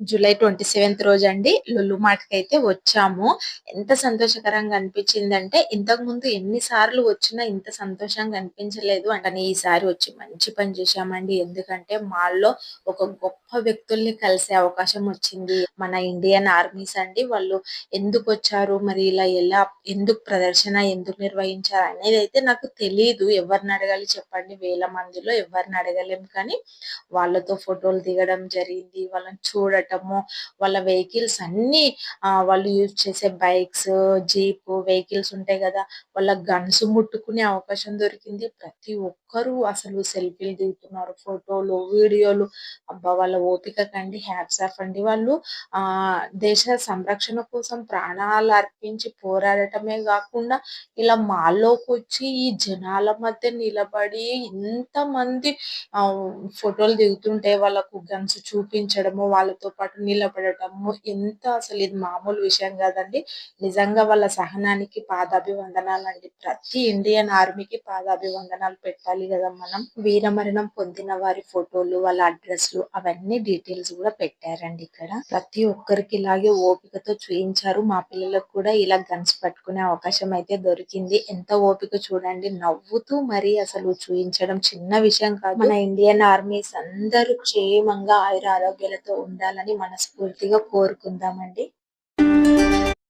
July twenty seventh రోజు అండి Lulu మాటకి అయితే వచ్చాము. ఎంత సంతోషకరంగా అనిపించిందంటే ఇంతకు ముందు ఎన్నిసార్లు వచ్చినా ఇంత సంతోషంగా అనిపించలేదు. అంటే ఈసారి వచ్చి మంచి పని చేశామండి. ఎందుకంటే మాల్లో ఒక గొప్ప వ్యక్తుల్ని కలిసే అవకాశం వచ్చింది. మన ఇండియన్ ఆర్మీస్ అండి వాళ్ళు ఎందుకు వచ్చారు? మరి ఇలా ఎలా ఎందుకు ప్రదర్శన ఎందుకు నిర్వహించారు అనేది అయితే నాకు తెలియదు ఎవరిని అడగాలి చెప్పండి. వేల మందిలో ఎవరిని అడగలేం. కానీ వాళ్ళతో ఫోటోలు దిగడం జరిగింది. వాళ్ళని చూడడం పెట్టడము వాళ్ళ వెహికల్స్ అన్ని వాళ్ళు యూజ్ చేసే బైక్స్ జీప్ వెహికల్స్ ఉంటాయి కదా వాళ్ళ గన్స్ ముట్టుకునే అవకాశం దొరికింది. ప్రతి ఒక్కరూ అసలు సెల్ఫీలు దిగుతున్నారు ఫోటోలు వీడియోలు. అబ్బా వాళ్ళ ఓపిక కండి హ్యాప్స్ ఆఫ్ అండి వాళ్ళు. ఆ దేశ సంరక్షణ కోసం ప్రాణాలు అర్పించి పోరాడటమే కాకుండా ఇలా మాల్లోకి వచ్చి ఈ జనాల మధ్య నిలబడి ఇంత మంది ఫోటోలు దిగుతుంటే వాళ్ళకు గన్స్ చూపించడము వాళ్ళతో పాటు నిలబడటము ఎంత అసలు ఇది మామూలు విషయం కాదండి. నిజంగా వాళ్ళ సహనానికి పాదాభివందనాలు అండి. ప్రతి ఇండియన్ ఆర్మీకి పాదాభివందనాలు పెట్టాలి కదా మనం. వీరమరణం పొందిన వారి ఫోటోలు వాళ్ళ అడ్రస్లు అవన్నీ డీటెయిల్స్ కూడా పెట్టారండి ఇక్కడ. ప్రతి ఒక్కరికి ఇలాగే ఓపికతో చూయించారు. మా పిల్లలకు కూడా ఇలా గన్స్ పట్టుకునే అవకాశం అయితే దొరికింది. ఎంత ఓపిక చూడండి. నవ్వుతూ మరి అసలు చూయించడం చిన్న విషయం కాదు. మన ఇండియన్ ఆర్మీస్ అందరూ క్షేమంగా ఆయుర ఆరోగ్యాలతో ఉండాలని ఉండాలని మనస్ఫూర్తిగా కోరుకుందామండి.